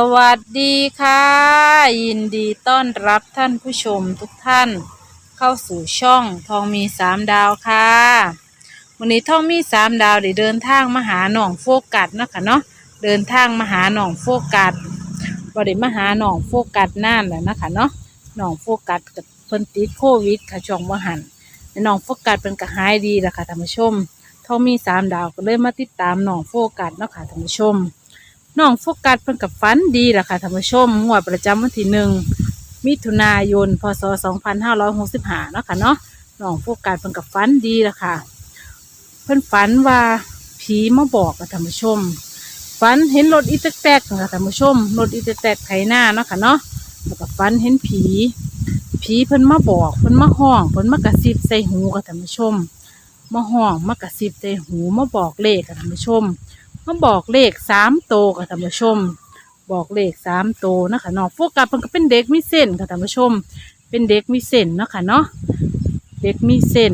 สวัสดีค่ะ ยินดีต้อนรับท่านผู้ชมทุกท่าน เข้าสู่ช่องทองมีสามดาวค่ะวันนี้ทองมีสามดาวได้เดินทางมาหาหนองโฟกัสเนาะคะเนาะเดินทางมาหาหนองโฟกัสบ่ได้มาหาหนองโฟกัสนานแล้วนะคะเนาะหนองโฟกัสกับเพิ่นติดโควิดค่ะช่วงว่าหันแต่หนองโฟกัสเป็นกระหายดีแล้วค่ะท่านผู้ชมทองมีสามดาวก็เลยมาติดตามหนองโฟกัสเนาะค่ะท่านผู้ชม น้องโฟกัสเพิ่นกับฟันดีล่ะค่ะท่านผู้ชมงวดประจำวันที่หนึ่งมิถุนายน พศ 2565เนาะค่ะเนาะน้องโฟกัสเพิ่นกับฟันดีล่ะค่ะ เพิ่นฝันว่าผีมาบอกกับท่านผู้ชมฝันเห็นรถอีแตกๆค่ะท่านผู้ชมรถอีแตกๆไถหน้าเนาะค่ะเนาะแล้วก็ฝันเห็นผี ผีเพิ่นมาบอกเพิ่นมาห้องเพิ่นมากระซิบใส่หูกับท่านผู้ชมมาห้องมากระซิบใส่หูมาบอกเลขกับท่านผู้ชม มาบอกเลขสามโตวค่ะท่านผู้ชม บอกเลขสามโตวนะคะเนาะโฟกัสเพิ่นก็เป็นเด็กมีเส้นค่ะท่านผู้ชม เป็นเด็กมีเส้นเนาะค่ะเนาะเด็กมีเส้น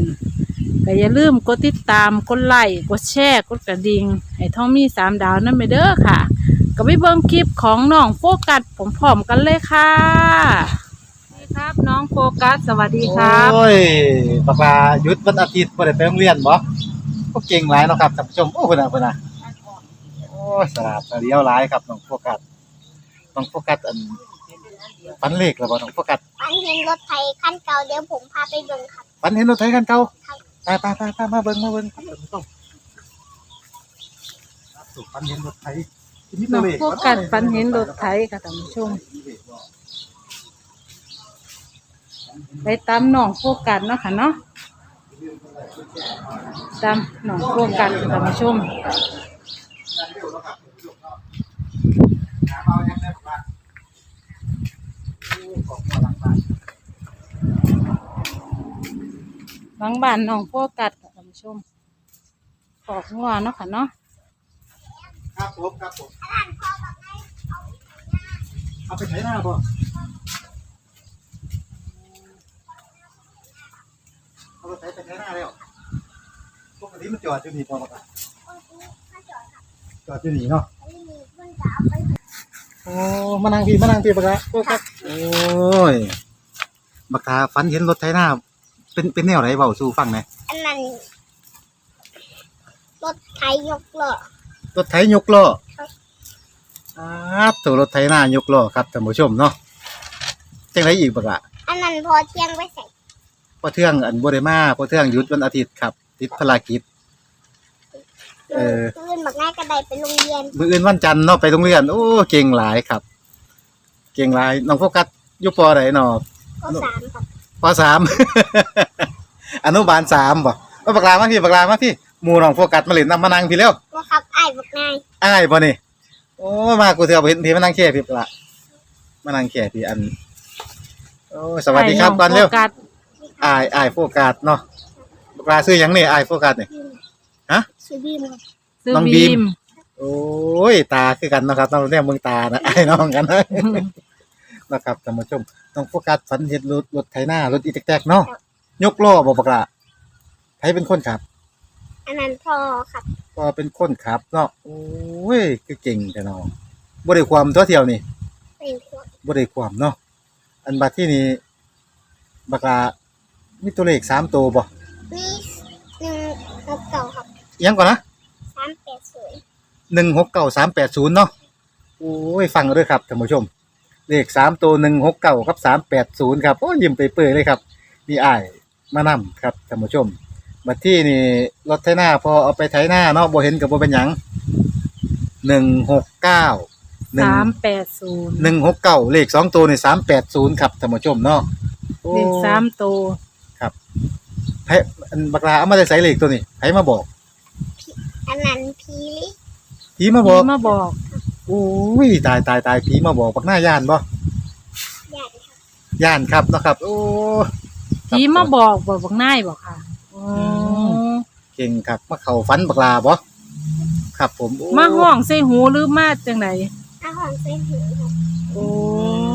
ก็อย่าลืมกดติดตามกดไลค์กดแชร์กดกระดิ่งให้ท่องมีสามดาวนั่นไปเด้อค่ะ ก็ไปเบิ่งคลิปของน้องโฟกัสผมพร้อมๆกันเลยค่ะนี่ครับน้องโฟกัสสวัสดีครับโอ้ยบักลาหยุดวันอาทิตย์บ่ได้ไปโรงเรียนบ่ก็เก่งหลายเนาะครับท่านผู้ชมโอ้เพิ่นน่ะเพิ่นน่ะโอ้ย สลาดสะเลียวหลายครับน้องโฟกัสน้องโฟกัสอันฝันเลขแล้วบ่น้องโฟกัสฝันเห็นรถไถคันเก่าเดี๋ยวผมพาไปเบิ่งครับฝันเห็นรถไถคันเก่าไปไปไปไปมาเบิ่งมาเบิ่งครับท่านผู้ชมสุฝันเห็นรถไถที่มีน้ตัอวงเลขโฟกัสฝันเห็นรถไถค่ะท่านผู้ชม ไปตามหนองโฟกัสเนาะค่ะเนาะตามหนองโฟกัสค่ะท่านผู้ชม หลังบ้านหนองโฟกัสค่ะท่านผู้ชมขอกงัวเนาะค่ะเนาะครับผมครับผมเอาไปไถหน้าบ่เอารถไถไปไถหน้าแล้วปกติมันจอดอยู่นี่บ่บักลาจอดอยู่นี่เนาะโอ้มานั่งพี่มานั่งพี่บักละโอ้ครับโอ้ยบักตาฝันเห็นรถไถนา เป็นเป็นแนวไหนเบาสู่ฟังหน่อยอันนั้นรถไถยกล้อ รถไถยกล้อครับอ้าตัวรถไถนายกล้อครับท่านผู้ชมเนาะจังไรอีกบักละอันนั้นพอเที่ยงไว้ใส่พอเทื่องอันบ่ได้มาพอเทื่องหยุดวันอาทิตย์ครับติดภารกิจ เออตื่นบักง่ายกระไดไปโรงเรียนมื้ออื่นวันจันทร์เนาะไปโรงเรียนโอ้เก่งหลายครับ เก่งหลายน้องโฟกัสอยู่ปอไหนเนาะ ก็สามครับ ปสาม อนุบาลสามบ่เอาปากลามาพี่ปากลามาพี่หมู่น้องโฟกัสมาเล่นน้ำมานั่งพี่เร็วว่าครับไอ้ายบักง่ายอ้ายบ่นี่โอ้มากูเถื่อบ่เห็นพี่มานั่งแค่พี่ปะละมานั่งแค่พี่อันโอ้สวัสดีครับก่อนเร็วไโฟกัสอ้ายอ้ายโฟกัสเนาะปากลาซื้อหยังนี่อ้ายโฟกัสนี่ฮะชื่อบีมครับซื้อน้องบีบีม มโอ้ยตาคือกันเนาะครับน้องเนี่ยมึงตานะอ้ายน้องกันนะ นะครับท่านผู้ชมน้องโฟกัสฝันเห็นรถรถไถนารถอีแตกๆเนาะยกล้อบ่ปากลาใครเป็นคนขับอันนั้นพอครับก็เป็นคนขับเนาะโอ้ยคือเก่งแต่เนาะบ่ได้ความตัวเที่ยวนี่เป็นพวกบ่ได้ความเนาะอันบัดที่นี่บักลามีตัวเลขสามตัวบ่มีหนึ่งหกเก่าครับอิหยังก่อนนะสามแปดศูนย์หนึ่งหกเก้าสามแปดศูนย์เนาะโอ้ยฟังเอาด้วยครับท่านผู้ชม เลขสามตัวหนึ่งหกเก้ากับสามแปดศูนย์ครับโอ้ยยิ้มไปเปื่อยเลยครับมีอ้ายมานำครับท่านผู้ชมบัดที่นี่รถไถนาพอเอาไปไถนาเนาะบ่เห็นกับบ่เป็นหยังหนึ่งหกเก้าหนึ่งสามแปดศูนย์หนึ่งหกเก้าเลขสองตัวในสามแปดศูนย์ครับท่านผู้ชมเนาะโอ้เลขสามตัวไผอันบักลาเอามาได้ใส่เลขตัวนี้ไผมาบอกอันนั้นพีลิผีมาบอกผีมาบอกโอ้ยตายตายตายผีมาบอกบักหน้าย่านบ่ใหญ่ครับย่านครับเนาะครับ โอ้ผีมาบอกบอกบอกนายบอกค่ะอ๋อเก่งครับมาเข้าฝันบักลาบ่ครับผมโมาห้องใส่หูหรือมาจังไหนอาหารใส่หูครับโอ้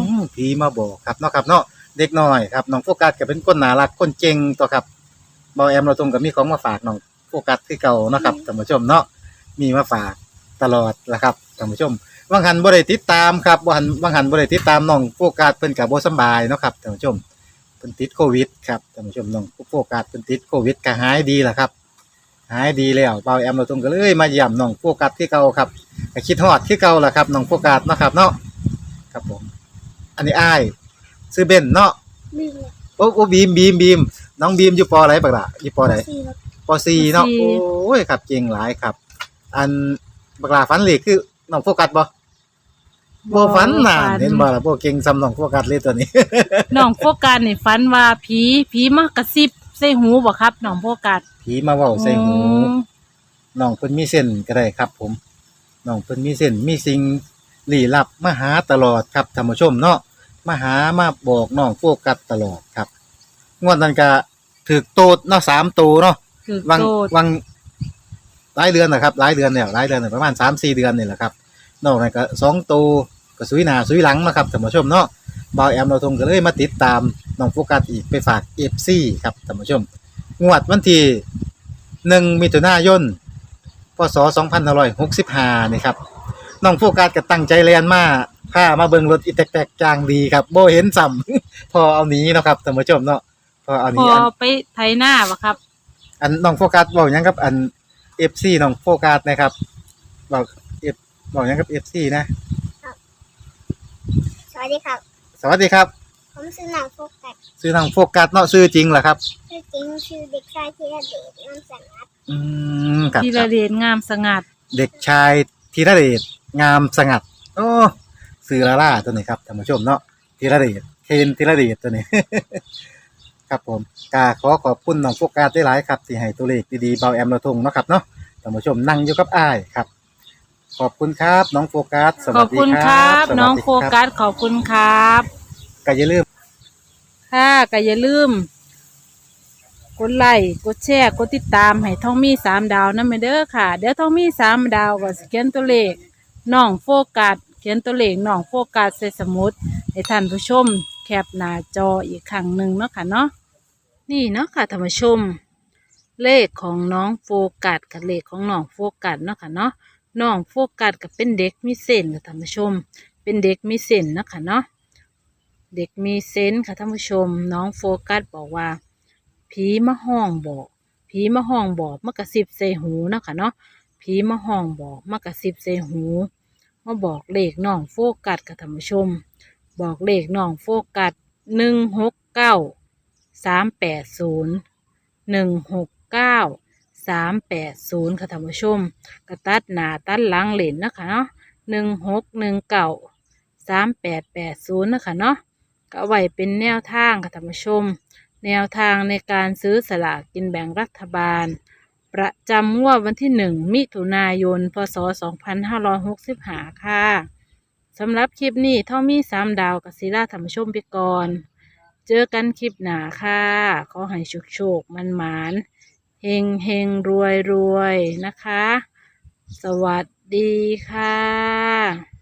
อืมผีมาบอกครับเนาะครับเนาะเด็กน้อยครับน้องโฟกัสก็เป็นคนน่ารักคนเก่งตัวครับเบาแอมเราตรงกับมีของมาฝากน้องโฟกัสคือเก่าเนาะครับท่านผู้ชมเนาะมีมาฝาก ตลอดละครับท่านผู้ชมบางหันบ่ได้ติดตามครับบางหันบางหันบ่ได้ติดตามน้องโฟกัสเพิ่นก็บ่สำบายเนาะครับท่านผู้ชมเพิ่นติดโควิดครับท่านผู้ชมน้องโฟกัสเพิ่นติดโควิดก็หายดีแล้วครับ หายดีแล้วเบาแอมเราตรงก็เลยมาเยี่ยมน้องโฟกัสที่เก่าครับก็คิดฮอดที่เก่าล่ะครับน้องโฟกัสเนาะครับเนาะครับผมอันนี้อ้ายซื้อเบนเนาะมีเลยโอ้โอ้บีมบีมบีมน้องบีมอยู่ปออะไรปะล่ะอยู่ปอไหนสี่รถปสี่เนาะปสี่โอ้ยครับเก่งหลายครับ อัน บักลาฟันเหล็กคือน้องโฟกัสบ่บ่ฟันน่ะเห็นบ่ล่ะบ่เก่งซ้ำน้องโฟกัสเลยตัวนี้ น้องโฟกัสนี่ฝันว่าผีผีมากระซิบใส่หูบ่ครับน้องโฟกัสผีมาเว้าใส่หูอืมน้องเพิ่นมีเส้นก็ได้ครับ ผมน้องเพิ่นมีเส้นมีสิ่งลี้ลับมาหาตลอดครับท่านผู้ชมเนาะมาหามาบอกน้องโฟกัสตลอดครับ งวดนั้นก็ถูกโตดเนาะสามโตเนาะคือวังโตดวัง หลายเดือนนะครับหลายเดือนเนี่ยหลายเดือนเนี่ยประมาณสามสี่เดือนนี่แหละครับนอกนั้นก็สองตัวก็สุยหน้าสุยหลังนะครับท่านผู้ชมเนาะบ่าวแอมเราทงก็เลยมาติดตามน้องโฟกัสอีกไปฝากเอฟซีครับท่านผู้ชม งวดวันที่หนึ่งมิถุนายนพศสองพันห้าร้อยหกสิบห้านี่ครับน้องโฟกัสก็ตั้งใจเรียนมาพามาเบิ่งรถอีแตกๆจางดีครับโบเห็นซ้ำพอเอาหนี้นาะครับท่านผู้ชมเนาะพอเอาหพนี้ออันไปไถหน้าบ่ครับ อันน้องโฟกัสบอกหยังกับอัน เอฟซีน้องโฟกัสนะครับ บอกเอฟบอกหยังกับเอฟซีนะ สวัสดีครับ สวัสดีครับ ผมชื่อนางโฟกัสชื่อน้องโฟกัสเนาะชื่อจริงเหรอครับ ชื่อจริงชื่อเด็กชายธีรเดชนามสังัดอืมครับทีครัละบเดชงามสงัด เด็กชายธีรเดชงามสงัดโอ้ซื้อลาล่าตัวนี้ครับท่านผู้ชมเนาะธีรเดชเคนธีรเดชตัวนี้ ครับผมกาขอขอบคุณน้องโฟกัสได้หลายครับที่ให้ตัวเลขดีๆเบาแอมระทงเนาะครับเนาะท่านผู้ชมนั่งอยู่กับอ้ายครับ ขอบคุณครับน้องโฟกัสสขวัอสบดีคุณคครัรับสวัสดีน้องโฟครับกัสขอบคุณครับ ก็อย่าลืมค่ะก็อย่าลืม กดไลค์กดแชร์กดติดตามให้ท่องมีสามดาวนั่นไปเด้อค่ะ เดี๋ยวท่องมีสามดาวก็สเขียนตัวเลขน้องโฟกัสเขียนตัวเลขน้องโฟกัสใส่สมุดให้ท่านผู้ชม แคปหน้าจออีกครั้งหนึ่งเนาะค่ะเนาะนี่เนาะค่ะท่านผู้ชม เลขของน้องโฟกัสกับเลขของน้องโฟกัสเนาะค่ะเนาะน้องโฟกัสกับเป็นเด็กมีเส้นค่ะท่านผู้ชม เป็นเด็กมีเส้นเนาะค่ะเนาะเด็กมีเซนค่ะท่านผู้ชม น้องโฟกัสบอกว่าผีมาห้องบอกผีมาห้องบอกมากระซิบใส่หูเนาะค่ะเนาะผีมาห้องบอกมากระซิบใส่หูมาบอกเลขน้องโฟกัสค่ะท่านผู้ชม บอกเลขน้องโฟกัสหนึ่งหกเก้าสามแปดศูนย์หนึ่งหกเก้าสามแปดศูนย์ค่ะท่านผู้ชมกระตัดหนาตัดหลังเหรนนะคะเนาะหนึ่งหกหนึ่งเก้าสามแปดแปดศูนย์นะคะเนาะก็ไว้เป็นแนวทางค่ะท่านผู้ชม แนวทางในการซื้อสลากกินแบ่งรัฐบาล ประจำงวดวันที่หนึ่งมิถุนายน พศ 2565 ค่ะ สำหรับคลิปนี้เท่ามีสามดาวกับศิลาธรรมชมไปก่อน เจอกันคลิปหนาค่ะขอให้โชคโชคมันหมานเฮงเฮงรวยรวยนะคะ สวัสดีค่ะ